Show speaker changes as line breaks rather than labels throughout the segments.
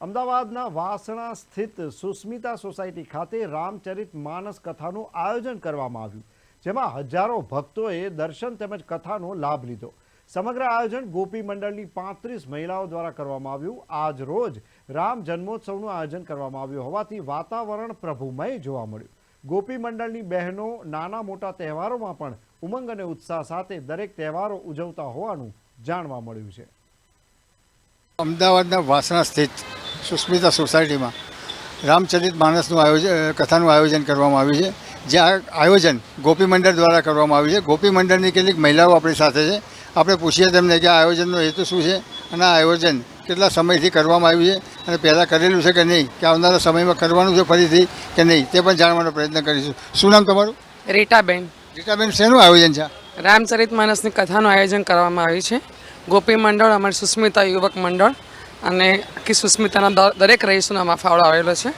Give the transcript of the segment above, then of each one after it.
અમદાવાદના વાસણા સ્થિત સુસ્મિતા સોસાયટી ખાતે રામચરિત માનસ કથાનું આયોજન કરવામાં આવ્યું, જેમાં હજારો ભક્તોએ દર્શન તેમજ કથાનો લાભ લીધો. સમગ્ર આયોજન ગોપી મંડળની પાંત્રીસ મહિલાઓ દ્વારા કરવામાં આવ્યું. આજ રોજ રામ જન્મોત્સવનું આયોજન કરવામાં આવ્યું હોવાથી વાતાવરણ પ્રભુમય જોવા મળ્યું. ગોપી મંડળની બહેનો નાના મોટા તહેવારોમાં પણ ઉમંગ અને ઉત્સાહ સાથે દરેક તહેવારો ઉજવતા હોવાનું જાણવા મળ્યું છે.
અમદાવાદના વાસણા સ્થિત સુસ્મિતા સોસાયટીમાં રામચરિત માનસનું આયોજન કથાનું આયોજન કરવામાં આવ્યું છે. જે આયોજન ગોપી મંડળ દ્વારા કરવામાં આવ્યું છે. ગોપી મંડળની કેટલીક મહિલાઓ આપણી સાથે છે. આપણે પૂછીએ તેમને કે આ આયોજનનો હેતુ શું છે અને આ આયોજન કેટલા સમયથી કરવામાં આવ્યું છે અને પહેલાં કરેલું છે કે નહીં? કે આવનારા સમયમાં કરવાનું છે ફરીથી કે નહીં? તે પણ જાણવાનો પ્રયત્ન કરીશું. શું નામ તમારું?
રીટાબેન.
રીટાબેન શેનું આયોજન છે?
રામચરિત માનસની કથાનું આયોજન કરવામાં આવ્યું છે. ગોપી મંડળ અમારી સુસ્મિતા યુવક મંડળ. અને આખી સુસ્મિતાના દરેક રહીશનો આમાં ફાળો આવેલો છે.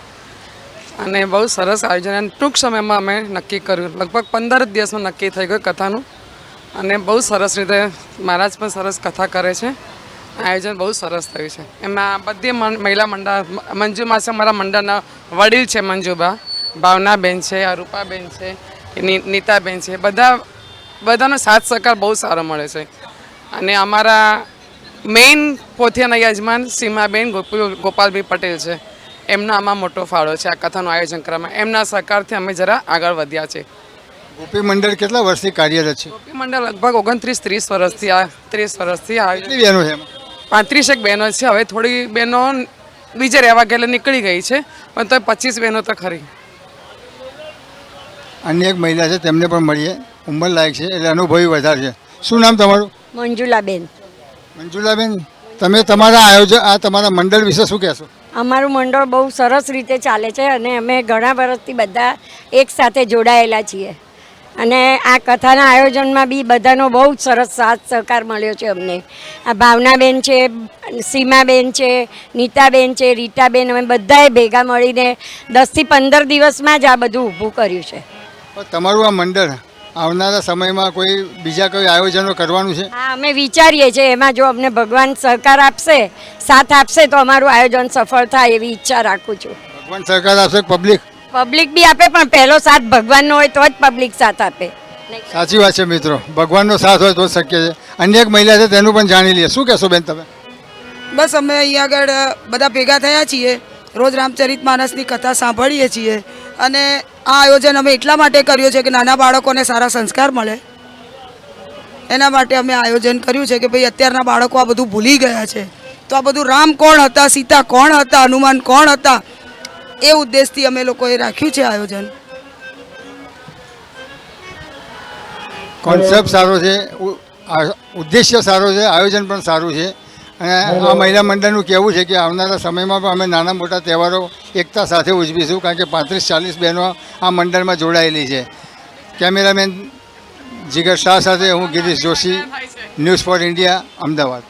અને બહુ સરસ આયોજન અને ટૂંક સમયમાં અમે નક્કી કર્યું. લગભગ પંદર જ દિવસમાં નક્કી થઈ ગયું કથાનું. અને બહુ સરસ રીતે મહારાજ પણ સરસ કથા કરે છે. આયોજન બહુ સરસ થયું છે. એમાં બધી મહિલા મંડળ, મંજુ માસે અમારા મંડળના વડીલ છે મંજુબા, ભાવનાબેન છે, અરૂપાબેન છે નીતાબેન છે. બધા, બધાનો સાથ સહકાર બહુ સારો મળે છે. અને અમારા મેઇન પોથિયાના યજમાન સીમાબેન ગોપી ગોપાલભાઈ પટેલ છે. એમનો આમાં મોટો ફાળો છે. આ કથાનું આયોજન કરવામાં એમના સહકારથી અમે જરા આગળ વધ્યા છે.
ગોપી મંડળ કેટલા વર્ષથી કાર્યરત છે?
ગોપી મંડળ લગભગ ઓગણત્રીસ ત્રીસ વર્ષથી આ ત્રીસ વર્ષથી આ
બહેનો છે
પાંત્રીસેક બહેનો છે. હવે થોડી બહેનો બીજે રહેવા ગયેલે નીકળી ગઈ છે પણ તો પચીસ બહેનો તો ખરી.
અન્ય એક મહિલા છે તેમને પણ મળીએ. ઉંમર લાયક છે એટલે અનુભવી વધારે છે. શું નામ તમારું?
મંજુલાબેન.
મંજુલાબેન તમે તમારા આયોજન આ તમારા મંડળ વિશે શું કહેશો?
અમારું મંડળ બહુ સરસ રીતે ચાલે છે અને અમે ઘણા વર્ષથી બધા એકસાથે જોડાયેલા છીએ. અને આ કથાના આયોજનમાં બી બધાનો બહુ જ સરસ સાથ સહકાર મળ્યો છે અમને. આ ભાવનાબેન છે સીમાબેન છે નીતાબેન છે રીટાબેન અમે બધાએ ભેગા મળીને દસથી પંદર દિવસમાં જ આ બધું ઊભું કર્યું છે.
તમારું આ મંડળ આવનારા સમયમાં કોઈ બીજા કોઈ આયોજનો કરવાનું છે?
હા અમે વિચારીએ છીએ. એમાં જો અમને ભગવાન સહકાર આપશે સાથ આપશે તો અમારું આયોજન સફળ થાય એવી ઈચ્છા રાખું છું.
ભગવાન સરકાર આપશે પબ્લિક?
પબ્લિક બી આપે પણ પહેલો સાથ ભગવાનનો હોય તો જ પબ્લિક સાથ આપે.
સાચી વાત છે મિત્રો. ભગવાનનો સાથ હોય તો જ શક્ય છે. અન્ય એક મહિલા છે તેનું પણ જાણી લઈએ શું કહેશો બેન તમે?
બસ અમે અહીંયા આગળ બધા ભેગા થયા છીએ. રોજ રામચરિત માનસની કથા સાંભળીએ છીએ. અને આ આયોજન અમે એટલા માટે કર્યું છે કે નાના બાળકોને સારા સંસ્કાર મળે. એના માટે અમે આયોજન કર્યું છે કે ભાઈ અત્યારના બાળકો આ બધું ભૂલી ગયા છે. તો આ બધું રામ કોણ હતા, સીતા કોણ હતા, હનુમાન કોણ હતા? એ ઉદ્દેશથી અમે લોકોએ રાખ્યું છે આયોજન.
કોન્સેપ્ટ સારો છે ઉદ્દેશ્ય સારો છે, આયોજન પણ સારું છે. અને આ મહિલા મંડળનું કહેવું છે કે આવનારા સમયમાં પણ અમે નાના મોટા તહેવારો એકતા સાથે ઉજવીશું કારણ કે પાંત્રીસ ચાલીસ બહેનો આ મંડળમાં જોડાયેલી છે. કેમેરામેન જીગર શાહ સાથે હું Girish Joshi news for India Ahmedabad.